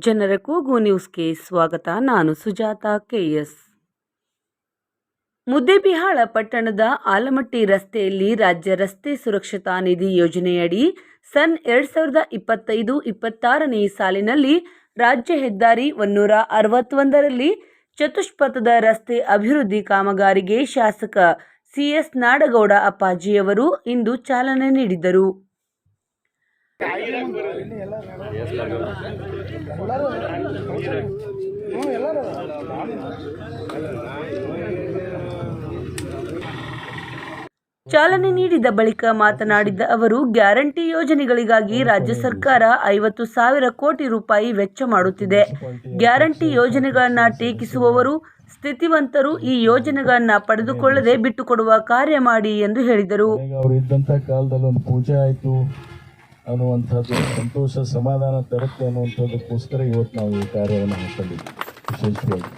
ಜನರ ಕೂಗು ನ್ಯೂಸ್ಗೆ ಸ್ವಾಗತ. ನಾನು ಸುಜಾತ ಕೆಎಸ್ ಮುದ್ದೇಬಿಹಾಳ ಪಟ್ಟಣದ ಆಲಮಟ್ಟಿ ರಸ್ತೆಯಲ್ಲಿ ರಾಜ್ಯ ರಸ್ತೆ ಸುರಕ್ಷತಾ ನಿಧಿ ಯೋಜನೆಯಡಿ ಸನ್ ಎರಡ್ ಸಾವಿರದ ಇಪ್ಪತ್ತೈದು ಇಪ್ಪತ್ತಾರನೇ ಸಾಲಿನಲ್ಲಿ ರಾಜ್ಯ ಹೆದ್ದಾರಿ ಒನ್ನೂರ ಅರವತ್ತೊಂದರಲ್ಲಿ ಚತುಷ್ಪಥದ ರಸ್ತೆ ಅಭಿವೃದ್ಧಿ ಕಾಮಗಾರಿಗೆ ಶಾಸಕ ಸಿಎಸ್ ನಾಡಗೌಡ ಅಪ್ಪಾಜಿಯವರು ಇಂದು ಚಾಲನೆ ನೀಡಿದರು. ಚಾಲನೆ ನೀಡಿದ ಬಳಿಕ ಮಾತನಾಡಿದ ಅವರು, ಗ್ಯಾರಂಟಿ ಯೋಜನೆಗಳಿಗಾಗಿ ರಾಜ್ಯ ಸರ್ಕಾರ ಐವತ್ತು ಸಾವಿರ ಕೋಟಿ ರೂಪಾಯಿ ವೆಚ್ಚ ಮಾಡುತ್ತಿದೆ. ಗ್ಯಾರಂಟಿ ಯೋಜನೆಗಳನ್ನ ಟೀಕಿಸುವವರು ಸ್ಥಿತಿವಂತರು, ಈ ಯೋಜನೆಗಳನ್ನ ಪಡೆದುಕೊಳ್ಳದೆ ಬಿಟ್ಟುಕೊಡುವ ಕಾರ್ಯ ಮಾಡಿ ಎಂದು ಹೇಳಿದರು. ಅನ್ನುವಂಥದ್ದು ಸಂತೋಷ, ಸಮಾಧಾನ ತರುತ್ತೆ ಅನ್ನುವಂಥದ್ದಕ್ಕೋಸ್ಕರ ಇವತ್ತು ನಾವು ಈ ಕಾರ್ಯವನ್ನು ಹಾಕೊಂಡಿದ್ವಿ ವಿಶೇಷವಾಗಿ.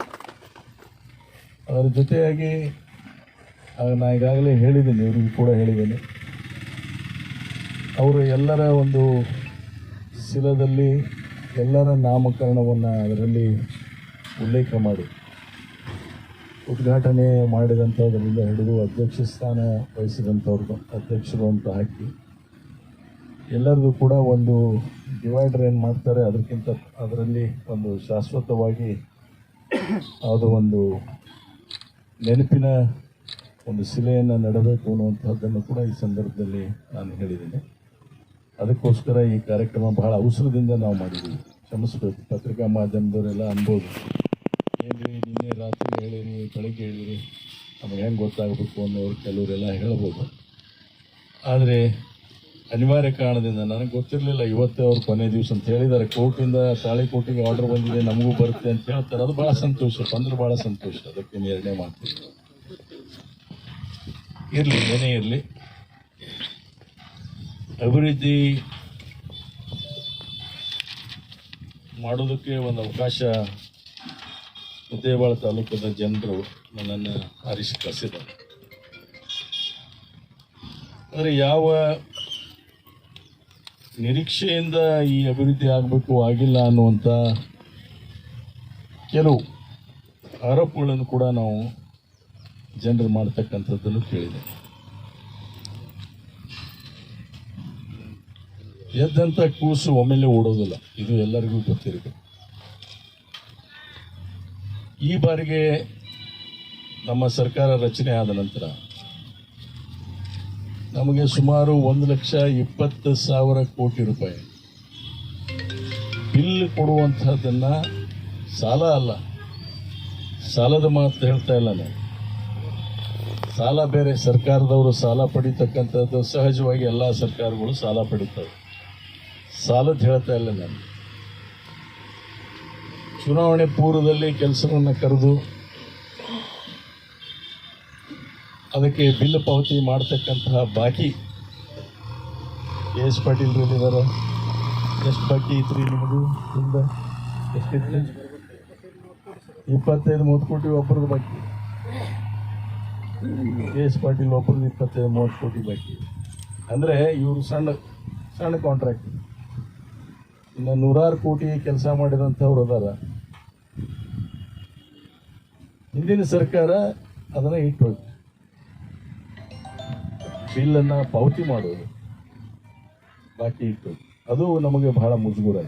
ಅದರ ಜೊತೆಯಾಗಿ ನಾನು ಈಗಾಗಲೇ ಹೇಳಿದ್ದೀನಿ, ಇವರಿಗೂ ಕೂಡ ಹೇಳಿದ್ದೀನಿ. ಅವರು ಎಲ್ಲರ ಒಂದು ಶಿಲದಲ್ಲಿ ಎಲ್ಲರ ನಾಮಕರಣವನ್ನು ಅದರಲ್ಲಿ ಉಲ್ಲೇಖ ಮಾಡಿ, ಉದ್ಘಾಟನೆ ಮಾಡಿದಂಥದ್ರಿಂದ ಹಿಡಿದು ಅಧ್ಯಕ್ಷ ಸ್ಥಾನ ವಹಿಸಿದಂಥವ್ರದ್ದು ಅಧ್ಯಕ್ಷರು ಅಂತ ಹಾಕಿ ಎಲ್ಲರದು ಕೂಡ ಒಂದು ಡಿವೈಡರ್ ಏನು ಮಾಡ್ತಾರೆ, ಅದಕ್ಕಿಂತ ಅದರಲ್ಲಿ ಒಂದು ಶಾಶ್ವತವಾಗಿ ಅದು ಒಂದು ನೆನಪಿನ ಒಂದು ಶಿಲೆಯನ್ನು ನೆಡಬೇಕು ಅನ್ನುವಂಥದ್ದನ್ನು ಕೂಡ ಈ ಸಂದರ್ಭದಲ್ಲಿ ನಾನು ಹೇಳಿದ್ದೀನಿ. ಅದಕ್ಕೋಸ್ಕರ ಈ ಕಾರ್ಯಕ್ರಮ ಬಹಳ ಅವಸರದಿಂದ ನಾವು ಮಾಡಿದ್ದೀವಿ. ಕ್ಷಮಿಸ್ಬೇಕು. ಪತ್ರಿಕಾ ಮಾಧ್ಯಮದವರೆಲ್ಲ ಅನ್ಬೋದು. ಏನ್ರಿ, ನಿನ್ನೆ ರಾತ್ರಿ ಹೇಳಿರಿ ಬೆಳಗ್ಗೆ ಹೇಳಿರಿ ನಮಗೆ ಹೆಂಗೆ ಗೊತ್ತಾಗಬೇಕು ಅನ್ನೋರು ಕೆಲವರೆಲ್ಲ ಹೇಳ್ಬೋದು. ಆದರೆ ಅನಿವಾರ್ಯ ಕಾರಣದಿಂದ ನನಗೆ ಗೊತ್ತಿರಲಿಲ್ಲ ಇವತ್ತೇ ಅವ್ರು ಕೊನೆ ದಿವಸ ಅಂತ ಹೇಳಿದ್ದಾರೆ. ಕೋರ್ಟಿಂದ ತಾಳಿಕೋಟಿಗೆ ಆರ್ಡರ್ ಬಂದಿದೆ, ನಮಗೂ ಬರುತ್ತೆ ಅಂತ ಹೇಳ್ತಾರೆ. ಅದು ಭಾಳ ಸಂತೋಷ. ಬಂದ್ರೆ ಭಾಳ ಸಂತೋಷ. ಅದಕ್ಕೆ ನಿರ್ಣಯ ಮಾಡ್ತೀನಿ. ಇರಲಿ, ಏನೇ ಇರಲಿ. ಅಭಿವೃದ್ಧಿ ಮಾಡೋದಕ್ಕೆ ಒಂದು ಅವಕಾಶ ಮುದ್ದೇಬಾಳ ತಾಲೂಕದ ಜನರು ನನ್ನನ್ನು ಆರಿಸಿ ಕಳಿಸಿದ್ದಾರೆ. ಅಂದರೆ ಯಾವ ನಿರೀಕ್ಷೆಯಿಂದ ಈ ಅಭಿವೃದ್ಧಿ ಆಗಬೇಕು, ಆಗಿಲ್ಲ ಅನ್ನುವಂಥ ಕೆಲವು ಆರೋಪಗಳನ್ನು ಕೂಡ ನಾವು ಜನರು ಮಾಡ್ತಕ್ಕಂಥದ್ದನ್ನು ಕೇಳಿದೆ ಎದ್ದಂಥ ಕೂಸು ಒಮ್ಮೆಲೆ ಓಡೋದಿಲ್ಲ. ಇದು ಎಲ್ಲರಿಗೂ ಗೊತ್ತಿರಬೇಕು ಈ ಬಾರಿಗೆ ನಮ್ಮ ಸರ್ಕಾರ ರಚನೆ ಆದ ನಂತರ ನಮಗೆ ಸುಮಾರು ಒಂದು ಲಕ್ಷ ಇಪ್ಪತ್ತು ಸಾವಿರ ಕೋಟಿ ರೂಪಾಯಿ. ಬಿಲ್ ಕೊಡುವಂಥದ್ದನ್ನು ಸಾಲ ಅಲ್ಲ. ಸಾಲದ ಮಾತು ಹೇಳ್ತಾ ಇಲ್ಲ ನಾನು. ಸಾಲ ಬೇರೆ ಸರ್ಕಾರದವರು ಸಾಲ ಪಡೀತಕ್ಕಂಥದ್ದು ಸಹಜವಾಗಿ ಎಲ್ಲ ಸರ್ಕಾರಗಳು ಸಾಲ ಪಡಿತವೆ. ಸಾಲದ ಹೇಳ್ತಾ ಇಲ್ಲ ನಾನು. ಚುನಾವಣೆ ಪೂರ್ವದಲ್ಲಿ ಕೆಲಸವನ್ನು ಕರೆದು ಅದಕ್ಕೆ ಬಿಲ್ ಪಾವತಿ ಮಾಡ್ತಕ್ಕಂತಹ ಬಾಕಿ ಎಸ್ ಪಾಟೀಲ್ ಇದ್ದಾರೆ ಎಷ್ಟು ಬಾಕಿ ಐತ್ರಿ ನಿಮಗೂ ಹಿಂದೆ ಎಷ್ಟಿತ್ತು ಇಪ್ಪತ್ತೈದು ಮೂವತ್ತು ಕೋಟಿ ಒಬ್ಬರದ್ದು ಬಾಕಿ. ಎಸ್ ಪಾಟೀಲ್ ಒಬ್ಬರದ್ದು ಇಪ್ಪತ್ತೈದು ಮೂವತ್ತು ಕೋಟಿ ಬಾಕಿ. ಅಂದರೆ ಇವರು ಸಣ್ಣ ಸಣ್ಣ ಕಾಂಟ್ರಾಕ್ಟ್ ಇನ್ನು ನೂರಾರು ಕೋಟಿ ಕೆಲಸ ಮಾಡಿದಂಥವ್ರು ಅದಾರ. ಹಿಂದಿನ ಸರ್ಕಾರ ಅದನ್ನು ಇಟ್ಟೋಯ್ತು ಬಿಲ್ಲನ್ನು ಪಾವತಿ ಮಾಡೋದು ಬಾಕಿ ಇತ್ತು. ಅದು ನಮಗೆ ಬಹಳ ಮುಜುಗುರ.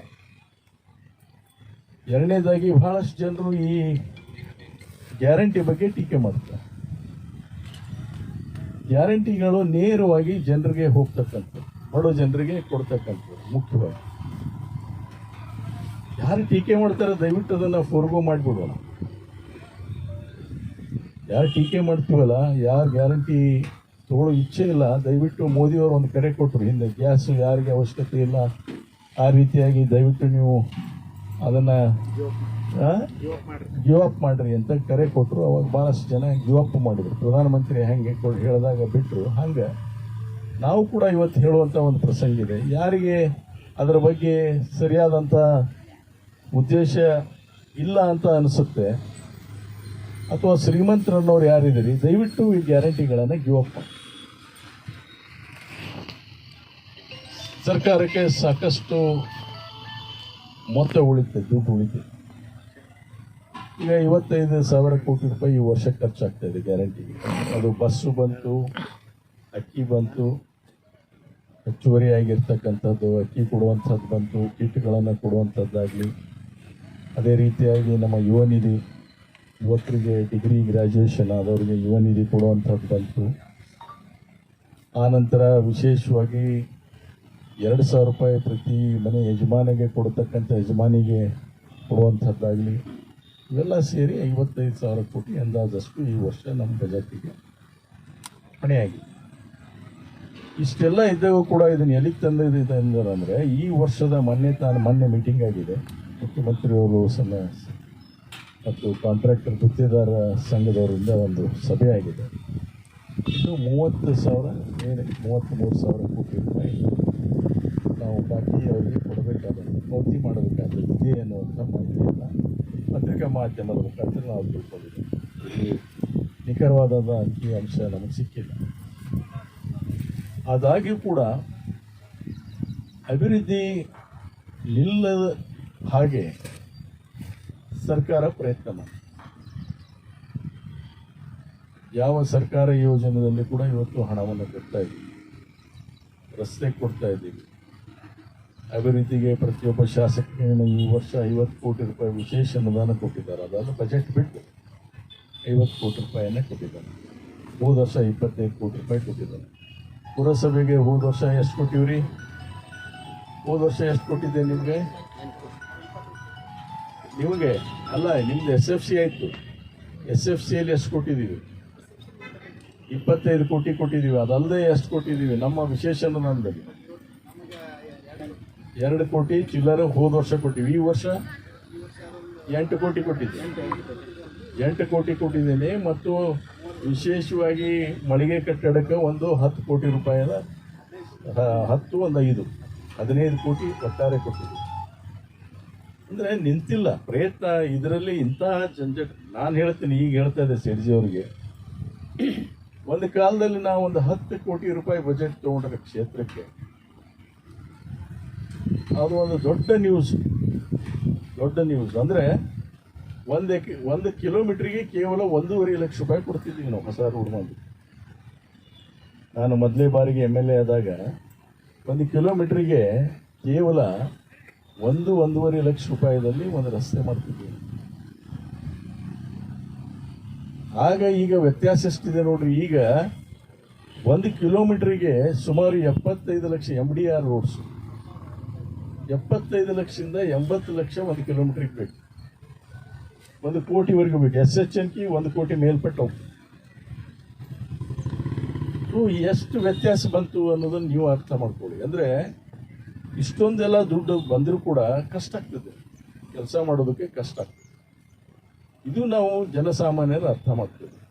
ಎರಡನೇದಾಗಿ ಬಹಳಷ್ಟು ಜನರು ಈ ಗ್ಯಾರಂಟಿ ಬಗ್ಗೆ ಟೀಕೆ ಮಾಡ್ತಾರೆ. ಗ್ಯಾರಂಟಿಗಳು ನೇರವಾಗಿ ಜನರಿಗೆ ಹೋಗ್ತಕ್ಕಂಥದ್ದು, ಬಡ ಜನರಿಗೆ ಕೊಡ್ತಕ್ಕಂಥದ್ದು, ಮುಖ್ಯವಾಗಿ. ಯಾರು ಟೀಕೆ ಮಾಡ್ತಾರೆ ದಯವಿಟ್ಟು ಅದನ್ನು ಫೋರ್ಗೋ ಮಾಡಿಬಿಡೋಣ. ಯಾರು ಟೀಕೆ ಮಾಡ್ತೀವಲ್ಲ, ಯಾರು ಗ್ಯಾರಂಟಿ ತಗೊಳ್ಳೋ ಇಚ್ಛೆ ಇಲ್ಲ. ದಯವಿಟ್ಟು ಮೋದಿಯವರು ಒಂದು ಕರೆ ಕೊಟ್ಟರು ಹಿಂದೆ ಗ್ಯಾಸು ಯಾರಿಗೆ ಅವಶ್ಯಕತೆ ಇಲ್ಲ. ಆ ರೀತಿಯಾಗಿ ದಯವಿಟ್ಟು ನೀವು ಅದನ್ನು ಗಿವ್ ಅಪ್ ಮಾಡಿರಿ ಅಂತ ಕರೆ ಕೊಟ್ಟರು ಅವಾಗ ಭಾಳಷ್ಟು ಜನ ಗಿವ್ ಅಪ್ ಮಾಡಿದರು. ಪ್ರಧಾನಮಂತ್ರಿ ಹೆಂಗೆ ಹೇಳಿದಾಗ ಬಿಟ್ಟರು ಹಂಗೆ ನಾವು ಕೂಡ ಇವತ್ತು ಹೇಳುವಂಥ ಒಂದು ಪ್ರಸಂಗ ಇದೆ. ಯಾರಿಗೆ ಅದರ ಬಗ್ಗೆ ಸರಿಯಾದಂಥ ಉದ್ದೇಶ ಇಲ್ಲ ಅಂತ ಅನಿಸುತ್ತೆ, ಅಥವಾ ಶ್ರೀಮಂತರನ್ನೋರು ಯಾರಿದ್ದೀರಿ, ದಯವಿಟ್ಟು ಈ ಗ್ಯಾರಂಟಿಗಳನ್ನು ಗಿವ್ ಅಪ್ ಮಾಡಿ. ಸರ್ಕಾರಕ್ಕೆ ಸಾಕಷ್ಟು ಮೊತ್ತ ಉಳಿತೆ, ದುಡ್ಡು ಉಳಿತೆ. ಈಗ ಐವತ್ತೈದು ಸಾವಿರ ಕೋಟಿ ರೂಪಾಯಿ ಈ ವರ್ಷ ಖರ್ಚಾಗ್ತಾ ಇದೆ ಗ್ಯಾರಂಟಿಗೆ ಅದು ಬಸ್ಸು ಬಂತು, ಅಕ್ಕಿ ಬಂತು ಹೆಚ್ಚುವರಿಯಾಗಿರ್ತಕ್ಕಂಥದ್ದು ಅಕ್ಕಿ ಕೊಡುವಂಥದ್ದು ಬಂತು, ಕಿಟ್ಗಳನ್ನು ಕೊಡುವಂಥದ್ದಾಗಲಿ. ಅದೇ ರೀತಿಯಾಗಿ ನಮ್ಮ ಯುವ ನಿಧಿ, ಯುವಕರಿಗೆ ಡಿಗ್ರಿ ಗ್ರ್ಯಾಜುಯೇಷನ್ ಆದವರಿಗೆ ಯುವ ನಿಧಿ ಕೊಡುವಂಥದ್ದು ಬಂತು. ಆನಂತರ ವಿಶೇಷವಾಗಿ ಎರಡು ಸಾವಿರ ರೂಪಾಯಿ ಪ್ರತಿ ಮನೆ ಯಜಮಾನಿಗೆ ಕೊಡ್ತಕ್ಕಂಥ ಯಜಮಾನಿಗೆ ಕೊಡುವಂಥದ್ದಾಗಲಿ, ಇವೆಲ್ಲ ಸೇರಿ ಐವತ್ತೈದು ಸಾವಿರ ಕೋಟಿ ಅಂದಾಜಷ್ಟು ಈ ವರ್ಷ ನಮ್ಮ ಬಜೆಟಿಗೆ ಹೊಣೆಯಾಗಿದೆ ಇಷ್ಟೆಲ್ಲ ಇದ್ದಾಗ ಕೂಡ ಇದನ್ನು ಎಲ್ಲಿಗೆ ತಂದಿದೆ ಅಂದರೆ ಈ ವರ್ಷದ ಮೊನ್ನೆ ತಾನು ಮೊನ್ನೆ ಮೀಟಿಂಗ್ ಆಗಿದೆ. ಮುಖ್ಯಮಂತ್ರಿಯವರು ಸಮ ಮತ್ತು ಕಾಂಟ್ರಾಕ್ಟರ್ ಗುತ್ತಿದಾರ ಸಂಘದವರಿಂದ ಒಂದು ಸಭೆ ಆಗಿದೆ. ಇದು ಮೂವತ್ತು ಸಾವಿರ ಮೂವತ್ತ್ಮೂರು ಸಾವಿರ ಕೋಟಿ ರೂಪಾಯಿ ನಾವು ಬಾಕಿ ಅವರಿಗೆ ಕೊಡಬೇಕಾದಂಥ ಮಾಡಬೇಕಾದ್ರೆ ಇದೆ ಮಾಹಿತಿ ಇಲ್ಲ ಪತ್ರಿಕಾ ಮಾಧ್ಯಮದ ಮುಖಾಂತರ ನಾವು ತಿಳ್ಕೊಂಡಿದ್ದೀವಿ. ಇಲ್ಲಿ ನಿಖರವಾದ ಅಂಕಿ ಅಂಶ ನಮಗೆ ಸಿಕ್ಕಿಲ್ಲ. ಆದಾಗ್ಯೂ ಕೂಡ ಅಭಿವೃದ್ಧಿ ನಿಲ್ಲದ ಹಾಗೆ ಸರ್ಕಾರ ಪ್ರಯತ್ನ ಮಾಡಿ. ಯಾವ ಸರ್ಕಾರ ಯೋಜನೆಯಲ್ಲಿ ಕೂಡ ಇವತ್ತು ಹಣವನ್ನು ಕೊಡ್ತಾ ಇದ್ದೀವಿ. ರಸ್ತೆ ಕೊಡ್ತಾ ಇದ್ದೀವಿ. ಅಭಿವೃದ್ಧಿಗೆ ಪ್ರತಿಯೊಬ್ಬ ಶಾಸಕರಿಗೆ ಈ ವರ್ಷ ಐವತ್ತು ಕೋಟಿ ರೂಪಾಯಿ ವಿಶೇಷ ಅನುದಾನ ಕೊಟ್ಟಿದ್ದಾರೆ. ಅದನ್ನು ಬಜೆಟ್ ಬಿಟ್ಟು ಐವತ್ತು ಕೋಟಿ ರೂಪಾಯಿಯನ್ನು ಕೊಟ್ಟಿದ್ದಾರೆ. ಹೋದ ವರ್ಷ ಇಪ್ಪತ್ತೈದು ಕೋಟಿ ರೂಪಾಯಿ ಕೊಟ್ಟಿದ್ದಾರೆ. ಪುರಸಭೆಗೆ ಹೋದ ವರ್ಷ ಎಷ್ಟು ಕೊಟ್ಟಿವ್ರಿ? ಹೋದ ವರ್ಷ ಎಷ್ಟು ಕೊಟ್ಟಿದ್ದೆ ನಿಮಗೆ? ನಿಮಗೆ? ಅಲ್ಲ, ನಿಮ್ದು ಎಸ್ ಎಫ್ ಸಿ ಆಯಿತು. ಎಸ್ ಎಫ್ ಸಿಯಲ್ಲಿ ಎಷ್ಟು ಕೊಟ್ಟಿದ್ದೀವಿ? ಇಪ್ಪತ್ತೈದು ಕೋಟಿ ಕೊಟ್ಟಿದ್ದೀವಿ. ಅದಲ್ಲದೆ ಎಷ್ಟು ಕೊಟ್ಟಿದ್ದೀವಿ? ನಮ್ಮ ವಿಶೇಷ ಅನುದಾನದಲ್ಲಿ. ಎರಡು ಕೋಟಿ ಚಿಲ್ಲರೆ ಹೋದ ವರ್ಷ ಕೊಟ್ಟಿವಿ. ಈ ವರ್ಷ ಎಂಟು ಕೋಟಿ ಕೊಟ್ಟಿದ್ದೆ. ಎಂಟು ಕೋಟಿ ಕೊಟ್ಟಿದ್ದೀನಿ ಮತ್ತು ವಿಶೇಷವಾಗಿ ಮಳಿಗೆ ಕಟ್ಟಡಕ್ಕೆ ಒಂದು ಹತ್ತು ಕೋಟಿ ರೂಪಾಯಿನ ಹತ್ತು, ಒಂದು ಐದು, ಹದಿನೈದು ಕೋಟಿ ಒಟ್ಟಾರೆ ಕೊಟ್ಟಿದ್ದೆ. ಅಂದರೆ ನಿಂತಿಲ್ಲ. ಪ್ರಯತ್ನ ಇದರಲ್ಲಿ ಇಂತಹ ಜಂಜಟ್ ನಾನು ಹೇಳ್ತೀನಿ, ಈಗ ಹೇಳ್ತಾ ಇದ್ದೆ ಸೇಡ್ಜಿ ಅವರಿಗೆ. ಒಂದು ಕಾಲದಲ್ಲಿ ನಾವು ಒಂದು ಹತ್ತು ಕೋಟಿ ರೂಪಾಯಿ ಬಜೆಟ್ ತೊಗೊಂಡ್ರೆ ಕ್ಷೇತ್ರಕ್ಕೆ. ಅದು ಒಂದು ದೊಡ್ಡ ನ್ಯೂಸ್ ದೊಡ್ಡ ನ್ಯೂಸ್ ಅಂದರೆ ಒಂದು ಎಕ್, ಒಂದು ಕಿಲೋಮೀಟ್ರಿಗೆ ಕೇವಲ ಒಂದೂವರೆ ಲಕ್ಷ ರೂಪಾಯಿ ಕೊಡ್ತಿದ್ದೀವಿ ನಾವು ಹೊಸ ರೋಡ್ ಮಾಡಿ ನಾನು ಮೊದಲೇ ಬಾರಿಗೆ ಎಂ ಎಲ್ ಎ ಆದಾಗ ಒಂದು ಕಿಲೋಮೀಟ್ರಿಗೆ ಕೇವಲ ಒಂದು, ಒಂದೂವರೆ ಲಕ್ಷ ರೂಪಾಯಿದಲ್ಲಿ ಒಂದು ರಸ್ತೆ ಮಾಡ್ತಿದ್ದೀವಿ. ಆಗ ಈಗ ವ್ಯತ್ಯಾಸ ಎಷ್ಟಿದೆ ನೋಡ್ರಿ, ಈಗ ಒಂದು ಕಿಲೋಮೀಟ್ರಿಗೆ ಸುಮಾರು ಎಪ್ಪತ್ತೈದು ಲಕ್ಷ ಎಂ ಡಿ ಆರ್ ರೋಡ್ಸ್ ಎಪ್ಪತ್ತೈದು ಲಕ್ಷದಿಂದ ಎಂಬತ್ತು ಲಕ್ಷ ಒಂದು ಕಿಲೋಮೀಟ್ರಿಗೆ ಬೇಕು. ಒಂದು ಕೋಟಿವರೆಗೂ ಬೇಕು. ಎಸ್ ಎಚ್ ಎನ್ ಕಿ ಒಂದು ಕೋಟಿ ಮೇಲ್ಪಟ್ಟು ಹೋಗ್ತದೆ. ಎಷ್ಟು ವ್ಯತ್ಯಾಸ ಬಂತು ಅನ್ನೋದನ್ನು ನೀವು ಅರ್ಥ ಮಾಡ್ಕೊಳ್ಳಿ. ಅಂದರೆ, ಇಷ್ಟೊಂದೆಲ್ಲ ದುಡ್ಡು ಬಂದರೂ ಕೂಡ ಕಷ್ಟ ಆಗ್ತದೆ. ಕೆಲಸ ಮಾಡೋದಕ್ಕೆ ಕಷ್ಟ ಆಗ್ತದೆ. ಇದು ನಾವು ಜನಸಾಮಾನ್ಯರು ಅರ್ಥ ಮಾಡ್ತೇವೆ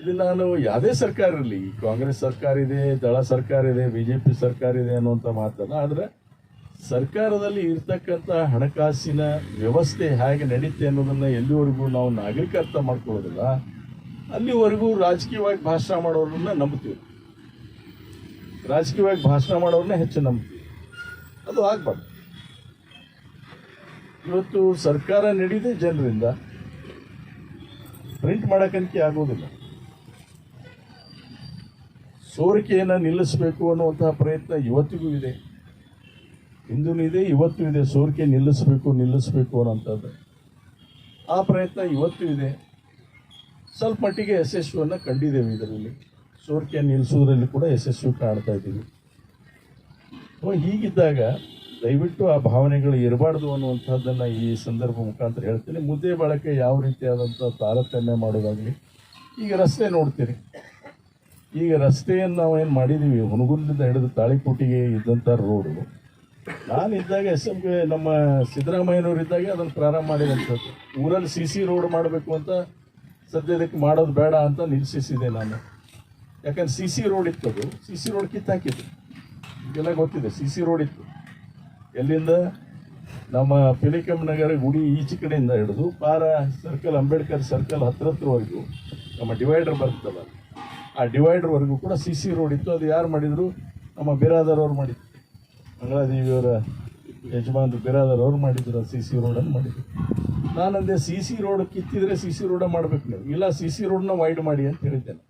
ಇದು ನಾನು ಯಾವುದೇ ಸರ್ಕಾರ ಇರಲಿ, ಕಾಂಗ್ರೆಸ್ ಸರ್ಕಾರ ಇದೆ, ದಳ ಸರ್ಕಾರ ಇದೆ ಬಿ ಜೆ ಪಿ ಸರ್ಕಾರ ಇದೆ ಅನ್ನುವಂಥ ಮಾತಲ್ಲ, ಆದರೆ ಸರ್ಕಾರದಲ್ಲಿ ಇರ್ತಕ್ಕಂಥ ಹಣಕಾಸಿನ ವ್ಯವಸ್ಥೆ ಹೇಗೆ ನಡೀತೆ ಅನ್ನೋದನ್ನು ಎಲ್ಲಿವರೆಗೂ ನಾವು ನಾಗರಿಕ ಅರ್ಥ ಮಾಡ್ಕೊಳ್ಳೋದಿಲ್ಲ. ಅಲ್ಲಿವರೆಗೂ ರಾಜಕೀಯವಾಗಿ ಭಾಷಣ ಮಾಡೋರನ್ನ ನಂಬ್ತೀವಿ ರಾಜಕೀಯವಾಗಿ ಭಾಷಣ ಮಾಡೋರನ್ನ ಹೆಚ್ಚು ನಂಬ್ತೀವಿ ಅದು ಆಗ್ಬಾರ್ದು. ಇವತ್ತು ಸರ್ಕಾರ ನಡೀದೆ ಜನರಿಂದ. ಪ್ರಿಂಟ್ ಮಾಡೋಕ್ಕಂತೆ ಆಗೋದಿಲ್ಲ. ಸೋರಿಕೆಯನ್ನು ನಿಲ್ಲಿಸಬೇಕು ಅನ್ನುವಂತಹ ಪ್ರಯತ್ನ ಇವತ್ತಿಗೂ ಇದೆ. ಇಂದೂ ಇದೆ, ಇವತ್ತು ಇದೆ. ಸೋರಿಕೆ ನಿಲ್ಲಿಸಬೇಕು ನಿಲ್ಲಿಸಬೇಕು ಅನ್ನೋಂಥದ್ದು ಆ ಪ್ರಯತ್ನ ಇವತ್ತು ಇದೆ. ಸ್ವಲ್ಪ ಮಟ್ಟಿಗೆ ಯಶಸ್ವಿಯನ್ನು ಕಂಡಿದ್ದೇವೆ ಇದರಲ್ಲಿ. ಸೋರಿಕೆ ನಿಲ್ಲಿಸುವುದರಲ್ಲಿ ಕೂಡ ಯಶಸ್ವಿ ಕಾಣ್ತಾ ಇದ್ದೀವಿ. ಹೀಗಿದ್ದಾಗ ದಯವಿಟ್ಟು ಆ ಭಾವನೆಗಳು ಇರಬಾರ್ದು ಅನ್ನುವಂಥದ್ದನ್ನು ಈ ಸಂದರ್ಭ ಮುಖಾಂತರ ಹೇಳ್ತೀನಿ. ಮುದ್ದೆ ಬಳಕೆ ಯಾವ ರೀತಿಯಾದಂಥ ತಾರತಮ್ಯ ಮಾಡೋದಾಗಲಿ, ಈಗ ರಸ್ತೆ ನೋಡ್ತೀರಿ. ಈಗ ರಸ್ತೆಯನ್ನು ನಾವು ಏನು ಮಾಡಿದ್ದೀವಿ ಹುಣಗುಲ್ಲಿಂದ ಹಿಡಿದು ತಾಳಿಕೋಟಿಗೆ ಇದ್ದಂಥ ರೋಡು ನಾನು ಇದ್ದಾಗ ಎಸ್ ಎಂ ನಮ್ಮ ಸಿದ್ದರಾಮಯ್ಯನವ್ರು ಇದ್ದಾಗ ಅದನ್ನು ಪ್ರಾರಂಭ ಮಾಡಿದಂಥದ್ದು. ಊರಲ್ಲಿ ಸಿ ಸಿ ರೋಡ್ ಮಾಡಬೇಕು ಅಂತ ಸದ್ಯದಕ್ಕೆ ಮಾಡೋದು ಬೇಡ ಅಂತ ನಿಲ್ಲಿಸಿದೆ ನಾನು. ಯಾಕಂದ್ರೆ ಸಿ ಸಿ ರೋಡ್ ಇತ್ತು ಅದು. ಸಿ ಸಿ ರೋಡ್ ಕಿತ್ತಾಕಿದ್ದು ಎಲ್ಲ ಗೊತ್ತಿದೆ ಸಿ ಸಿ ರೋಡ್ ಇತ್ತು. ಎಲ್ಲಿಂದ? ನಮ್ಮ ಪಿಲಿಕಮ್ ನಗರ ಗುಡಿ ಈಚೆ ಕಡೆಯಿಂದ ಹಿಡಿದು, ಪಾರ ಸರ್ಕಲ್ ಅಂಬೇಡ್ಕರ್ ಸರ್ಕಲ್ ಹತ್ರ ಹತ್ರವಾಗಿ ನಮ್ಮ ಡಿವೈಡರ್ ಬರ್ತದಲ್ಲ ಆ ಡಿವೈಡರ್ವರೆಗೂ ಕೂಡ ಸಿ ಸಿ ರೋಡ್ ಇತ್ತು. ಅದು ಯಾರು ಮಾಡಿದರು? ನಮ್ಮ ಬಿರಾದರ್ ಅವ್ರು ಮಾಡಿದ್ರು. ಮಂಗಳಾದೇವಿಯವರ ಯಜಮಾನ್ರು ಬಿರಾದರ್ ಅವ್ರು ಮಾಡಿದ್ರು ಸಿ ಸಿ ರೋಡನ್ನು ಮಾಡಿದ್ರು. ನಾನಂದೆ ಸಿ ಸಿ ರೋಡ್ ಕಿತ್ತಿದ್ರೆ ಸಿ ಸಿ ರೋಡ ಮಾಡ್ಬೇಕು ನೀವು. ಇಲ್ಲ ಸಿ ಸಿ ರೋಡ್ನ ವೈಡ್ ಮಾಡಿ ಅಂತ ಹೇಳಿದ್ದೇನೆ.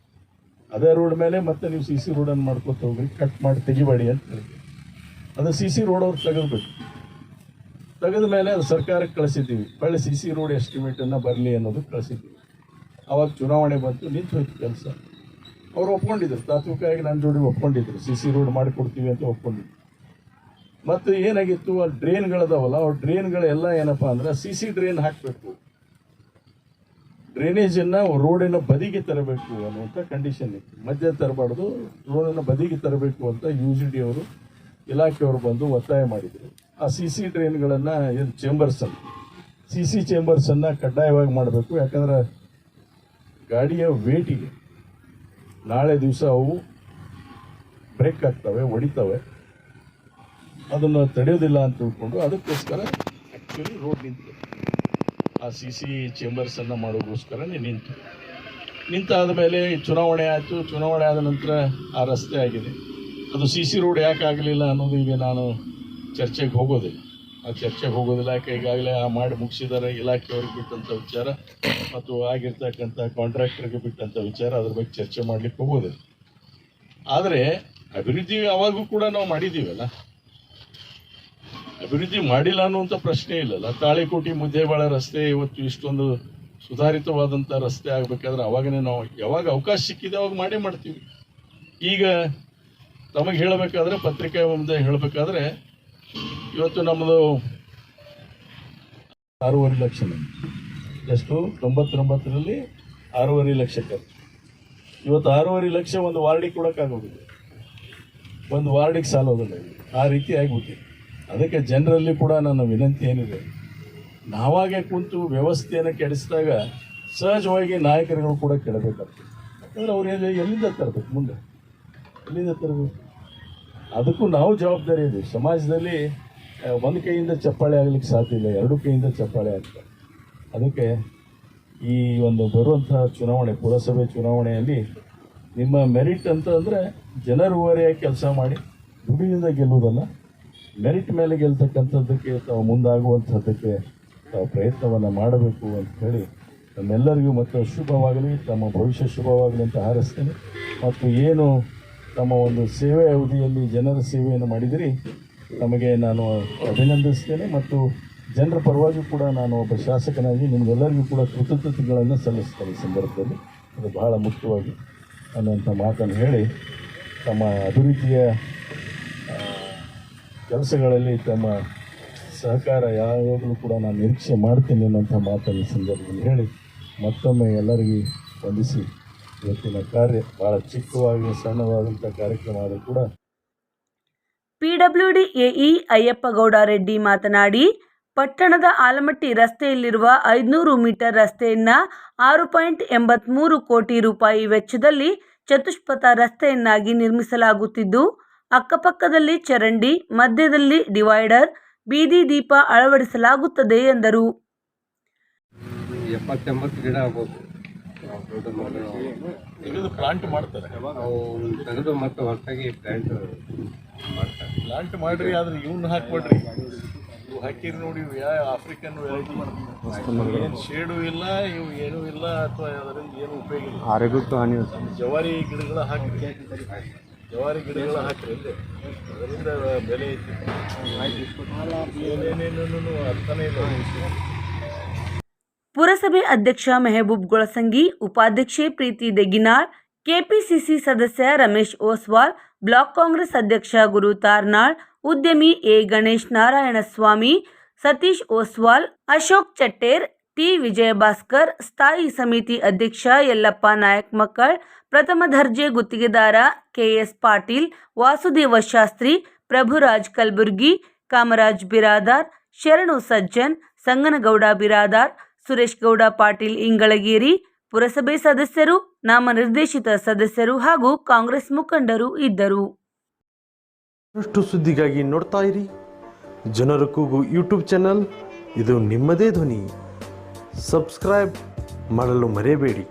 ಅದೇ ರೋಡ್ ಮೇಲೆ ಮತ್ತೆ ನೀವು ಸಿ ಸಿ ರೋಡನ್ನು ಮಾಡ್ಕೊತ ಹೋಗ್ರಿ ಕಟ್ ಮಾಡಿ ತೆಗಿಬೇಡಿ ಅಂತ ಹೇಳಿದ್ದೆ ಅದು ಸಿ ಸಿ ರೋಡ್ ಅವ್ರು ತೆಗೆದ್ಬೇಕು ತೆಗೆದ ಮೇಲೆ ಅದು ಸರ್ಕಾರಕ್ಕೆ ಕಳಿಸಿದ್ದೀವಿ. ಒಳ್ಳೆ ಸಿ ಸಿ ರೋಡ್ ಎಸ್ಟಿಮೇಟನ್ನು ಬರಲಿ ಅನ್ನೋದು ಕಳಿಸಿದ್ದೀವಿ. ಅವಾಗ ಚುನಾವಣೆ ಬಂತು, ನಿಂತು ಹೋಯ್ತು ಕೆಲಸ. ಅವ್ರು ಒಪ್ಕೊಂಡಿದ್ರು. ತಾತ್ವಿಕವಾಗಿ ನನ್ನ ಜೋಡಿ ಒಪ್ಕೊಂಡಿದ್ರು. ಸಿ ಸಿ ರೋಡ್ ಮಾಡಿಕೊಡ್ತೀವಿ ಅಂತ ಒಪ್ಕೊಂಡಿದ್ರು. ಮತ್ತು ಏನಾಗಿತ್ತು? ಆ ಡ್ರೈನ್ಗಳದಾವಲ್ಲ ಆ ಡ್ರೈನ್ಗಳೆಲ್ಲ ಏನಪ್ಪ ಅಂದ್ರೆ ಸಿ ಸಿ ಡ್ರೈನ್ ಹಾಕಬೇಕು. ಡ್ರೈನೇಜನ್ನು ರೋಡಿನ ಬದಿಗೆ ತರಬೇಕು ಅನ್ನುವಂಥ ಕಂಡೀಷನ್ ಇತ್ತು. ಮಧ್ಯ ತರಬಾರ್ದು ರೋಡಿನ ಬದಿಗೆ ತರಬೇಕು ಅಂತ ಯು ಜಿ ಡಿ ಅವರು ಇಲಾಖೆಯವರು ಬಂದು ಒತ್ತಾಯ ಮಾಡಿದರು. ಆ ಸಿ ಸಿ ಡ್ರೈನ್ಗಳನ್ನು ಏನು ಚೇಂಬರ್ಸ್ ಅಂತ ಸಿ ಸಿ ಚೇಂಬರ್ಸನ್ನು ಕಡ್ಡಾಯವಾಗಿ ಮಾಡಬೇಕು. ಯಾಕಂದ್ರೆ ಗಾಡಿಯ ವೇಟಿಗೆ ನಾಳೆ ದಿವಸ ಅವು ಬ್ರೇಕ್ ಆಗ್ತವೆ, ಹೊಡಿತವೆ. ಅದನ್ನು ತಡೆಯೋದಿಲ್ಲ ಅಂತ ತಿಳ್ಕೊಂಡು ಅದಕ್ಕೋಸ್ಕರ ಆ್ಯಕ್ಚುಲಿ ರೋಡ್ ನಿಂತು, ಆ ಸಿ ಸಿ ಚೇಂಬರ್ಸನ್ನು ಮಾಡೋದಕ್ಕೋಸ್ಕರನೇ ನಿಂತು. ನಿಂತಾದ ಮೇಲೆ ಚುನಾವಣೆ ಆಯಿತು, ಚುನಾವಣೆ ಆದ ನಂತರ ಆ ರಸ್ತೆ ಆಗಿದೆ. ಅದು ಸಿ ಸಿ ರೋಡ್ ಯಾಕೆ ಆಗಲಿಲ್ಲ ಅನ್ನೋದು ಈಗ ನಾನು ಚರ್ಚೆಗೆ ಹೋಗೋದಿಲ್ಲ. ಆ ಚರ್ಚೆಗೆ ಹೋಗೋದಿಲ್ಲ. ಯಾಕೆ ಈಗಾಗಲೇ ಆ ಮಾಡಿ ಮುಗಿಸಿದ್ದಾರೆ ಇಲಾಖೆಯವ್ರಿಗೆ ಬಿಟ್ಟಂಥ ವಿಚಾರ ಮತ್ತು ಆಗಿರ್ತಕ್ಕಂಥ ಕಾಂಟ್ರಾಕ್ಟರ್ಗೆ ಬಿಟ್ಟಂಥ ವಿಚಾರ ಅದ್ರ ಬಗ್ಗೆ ಚರ್ಚೆ ಮಾಡ್ಲಿಕ್ಕೆ ಹೋಗೋದಿಲ್ಲ. ಆದರೆ ಅಭಿವೃದ್ಧಿ ಯಾವಾಗೂ ಕೂಡ ನಾವು ಮಾಡಿದ್ದೀವಲ್ಲ? ಅಭಿವೃದ್ಧಿ ಮಾಡಿಲ್ಲ ಅನ್ನುವಂಥ ಪ್ರಶ್ನೆ ಇಲ್ಲಲ್ಲ? ತಾಳಿಕೋಟಿ ಮುದ್ದೇಬಾಳ ರಸ್ತೆ ಇವತ್ತು ಇಷ್ಟೊಂದು ಸುಧಾರಿತವಾದಂಥ ರಸ್ತೆ ಆಗಬೇಕಾದ್ರೆ ಅವಾಗನೇ ನಾವು ಯಾವಾಗ ಅವಕಾಶ ಸಿಕ್ಕಿದೆ ಅವಾಗ ಮಾಡೇ ಮಾಡ್ತೀವಿ. ಈಗ ತಮಗೆ ಹೇಳಬೇಕಾದ್ರೆ ಪತ್ರಿಕೆ ಮುಂದೆ ಹೇಳಬೇಕಾದ್ರೆ ಇವತ್ತು ನಮ್ಮದು ಆರೂವರೆ ಲಕ್ಷ. ಎಷ್ಟು? ತೊಂಬತ್ತೊಂಬತ್ತರಲ್ಲಿ ಆರೂವರೆ ಲಕ್ಷಕ್ಕೆ. ಇವತ್ತು ಆರೂವರೆ ಲಕ್ಷ ಒಂದು ವಾರ್ಡಿಗೆ ಕೊಡೋಕ್ಕಾಗೋದಿಲ್ಲ ಒಂದು ವಾರ್ಡಿಗೆ ಸಾಲ ಹೋಗಲ್ಲ ಆ ರೀತಿ ಆಗಿಬಿಟ್ಟಿದೆ. ಅದಕ್ಕೆ ಜನರಲ್ಲಿ ಕೂಡ ನನ್ನ ವಿನಂತಿ ಏನಿದೆ, ನಾವಾಗೆ ಕುಂತು ವ್ಯವಸ್ಥೆಯನ್ನು ಕೆಡಿಸಿದಾಗ ಸಹಜವಾಗಿ ನಾಯಕರುಗಳು ಕೂಡ ಕೆಡಬೇಕಾಗ್ತದೆ. ಯಾಕಂದರೆ ಅವ್ರು ಎಲ್ಲಿ ಎಲ್ಲಿಂದ ತರಬೇಕು? ಮುಂದೆ. ಎಲ್ಲಿಂದ ತರಬೇಕು? ಅದಕ್ಕೂ ನಾವು ಜವಾಬ್ದಾರಿ ಇದೆ. ಸಮಾಜದಲ್ಲಿ ಒಂದು ಕೈಯಿಂದ ಚಪ್ಪಾಳೆ ಆಗಲಿಕ್ಕೆ ಸಾಧ್ಯ ಇಲ್ಲ, ಎರಡು ಕೈಯಿಂದ ಚಪ್ಪಾಳೆ ಆಗ್ತದೆ. ಅದಕ್ಕೆ ಈ ಒಂದು ಬರುವಂಥ ಚುನಾವಣೆ, ಪುರಸಭೆ ಚುನಾವಣೆಯಲ್ಲಿ ನಿಮ್ಮ ಮೆರಿಟ್ ಅಂತ ಅಂದರೆ ಜನರುವರೆಯಾಗಿ ಕೆಲಸ ಮಾಡಿ, ದುಡಿಯಿಂದ ಗೆಲ್ಲುವುದಲ್ಲ, ಮೆರಿಟ್ ಮೇಲೆ ಗೆಲ್ತಕ್ಕಂಥದ್ದಕ್ಕೆ ತಾವು ಮುಂದಾಗುವಂಥದ್ದಕ್ಕೆ ತಾವು ಪ್ರಯತ್ನವನ್ನು ಮಾಡಬೇಕು ಅಂತ ಹೇಳಿ ನಮ್ಮೆಲ್ಲರಿಗೂ ಮತ್ತು ಶುಭವಾಗಲಿ, ತಮ್ಮ ಭವಿಷ್ಯ ಶುಭವಾಗಲಿ ಅಂತ ಹಾರೈಸ್ತೇನೆ. ಮತ್ತು ಏನು ತಮ್ಮ ಒಂದು ಸೇವೆ ಅವಧಿಯಲ್ಲಿ ಜನರ ಸೇವೆಯನ್ನು ಮಾಡಿದಿರಿ. ನಮಗೆ ನಾನು ಅಭಿನಂದಿಸ್ತೇನೆ ಮತ್ತು ಜನರ ಪರವಾಗಿ ಕೂಡ ನಾನು ಒಬ್ಬ ಶಾಸಕನಾಗಿ ನಿಮಗೆಲ್ಲರಿಗೂ ಕೂಡ ಕೃತಜ್ಞತೆಗಳನ್ನು ಸಲ್ಲಿಸ್ತೇನೆ ಈ ಸಂದರ್ಭದಲ್ಲಿ. ಅದು ಬಹಳ ಮುಖ್ಯವಾಗಿ ಅನ್ನುವಂಥ ಮಾತನ್ನು ಹೇಳಿ ತಮ್ಮ ಅಭಿವೃದ್ಧಿಯ ಕೆಲಸಗಳಲ್ಲಿ ತಮ್ಮ ಸಹಕಾರ ಯಾವಾಗಲೂ ಕೂಡ ನಾನು ನಿರೀಕ್ಷೆ ಮಾಡ್ತೀನಿ ಅನ್ನುವಂಥ ಮಾತನ್ನು ಸಂದರ್ಭದಲ್ಲಿ ಹೇಳಿ ಮತ್ತೊಮ್ಮೆ ಎಲ್ಲರಿಗೂ ವಂದಿಸಿ. ಇವತ್ತಿನ ಕಾರ್ಯ ಬಹಳ ಚಿಕ್ಕವಾಗಿ ಸಣ್ಣವಾದಂಥ ಕಾರ್ಯಕ್ರಮ ಆದರೂ ಕೂಡ ಪಿಡಬ್ಲ್ಯೂಡಿ ಎಇ ಅಯ್ಯಪ್ಪಗೌಡ ರೆಡ್ಡಿ ಮಾತನಾಡಿ ಪಟ್ಟಣದ ಆಲಮಟ್ಟಿ ರಸ್ತೆಯಲ್ಲಿರುವ ಐದುನೂರು ಮೀಟರ್ ರಸ್ತೆಯನ್ನ ಆರು ಪಾಯಿಂಟ್ ಎಂಬತ್ಮೂರು ಕೋಟಿ ರೂಪಾಯಿ ವೆಚ್ಚದಲ್ಲಿ ಚತುಷ್ಪಥ ರಸ್ತೆಯನ್ನಾಗಿ ನಿರ್ಮಿಸಲಾಗುತ್ತಿದ್ದು ಅಕ್ಕಪಕ್ಕದಲ್ಲಿ ಚರಂಡಿ ಮಧ್ಯದಲ್ಲಿ ಡಿವೈಡರ್ ಬೀದಿ ದೀಪ ಅಳವಡಿಸಲಾಗುತ್ತದೆ ಎಂದರು. ಎಪ್ಪತ್ತೆಂಬತ್ತು ಗಿಡ ಆಗ್ಬೋದು. ಪ್ಲಾಂಟ್ ಮಾಡ್ತಾರೆ. ನಾವು ತೆಗೆದು ಮತ್ತೆ ಪ್ಲಾಂಟ್ ಮಾಡ್ತಾರೆ. ಪ್ಲಾಂಟ್ ಮಾಡ್ರಿ ಆದ್ರೆ ಇವನ್ನ ಹಾಕ್ಬೇಡ್ರಿ. ಇವು ಹಾಕಿರಿ ನೋಡಿ ಇವು ಯಾವ ಆಫ್ರಿಕನ್ ಏನು ಶೇಡು ಇಲ್ಲ ಇವು ಏನೂ ಇಲ್ಲ ಅಥವಾ ಅದರಿಂದ ಏನು ಉಪಯೋಗ ಇಲ್ಲ. ಆರೋಗ್ಯಕ್ಕೂ ಹಾನಿ ಜವಾರಿ ಗಿಡಗಳ ಹಾಕಿ ಜವಾರಿ ಗಿಡಗಳ ಹಾಕಿರಿ ಇಲ್ಲೇ ಅದರಿಂದ ಬೆಲೆ ಐತಿ. ಏನೇನೇನು ಅರ್ಥನೇ ಇಲ್ಲ. ಪುರಸಭೆ ಅಧ್ಯಕ್ಷ ಮೆಹಬೂಬ್ ಗೊಳಸಂಗಿ ಉಪಾಧ್ಯಕ್ಷೆ ಪ್ರೀತಿ ದೆಗಿನಾಳ್ ಕೆಪಿಸಿಸಿ ಸದಸ್ಯ ರಮೇಶ್ ಓಸ್ವಾಲ್ ಬ್ಲಾಕ್ ಕಾಂಗ್ರೆಸ್ ಅಧ್ಯಕ್ಷ ಗುರು ತಾರ್ನಾಳ್ ಉದ್ಯಮಿ ಎ ಗಣೇಶ್ ನಾರಾಯಣಸ್ವಾಮಿ ಸತೀಶ್ ಓಸ್ವಾಲ್ ಅಶೋಕ್ ಚಟ್ಟೇರ್ ಟಿ ವಿಜಯಭಾಸ್ಕರ್ ಸ್ಥಾಯಿ ಸಮಿತಿ ಅಧ್ಯಕ್ಷ ಯಲ್ಲಪ್ಪ ನಾಯಕ್ ಮಕ್ಕಳ್ ಪ್ರಥಮ ದರ್ಜೆ ಗುತ್ತಿಗೆದಾರ ಕೆಎಸ್ ಪಾಟೀಲ್ ವಾಸುದೇವ ಶಾಸ್ತ್ರಿ ಪ್ರಭುರಾಜ್ ಕಲ್ಬುರ್ಗಿ ಕಾಮರಾಜ್ ಬಿರಾದಾರ್ ಶರಣು ಸಜ್ಜನ್ ಸಂಗನಗೌಡ ಬಿರಾದಾರ್ ಸುರೇಶ್ ಗೌಡ, ಪಾಟೀಲ್ ಇಂಗಳಗೇರಿ, ಪುರಸಭೆ ಸದಸ್ಯರು, ನಾಮನಿರ್ದೇಶಿತ ಸದಸ್ಯರು ಹಾಗೂ ಕಾಂಗ್ರೆಸ್ ಮುಖಂಡರು ಇದ್ದರು. ಇನ್ನಷ್ಟು ಸುದ್ದಿಗಾಗಿ ನೋಡ್ತಾ ಇರಿ. ಜನರ ಕೂಗು ಯೂಟ್ಯೂಬ್ ಚಾನಲ್, ಇದು ನಿಮ್ಮದೇ ಧ್ವನಿ. ಸಬ್ಸ್ಕ್ರೈಬ್ ಮಾಡಲು ಮರೆಯಬೇಡಿ.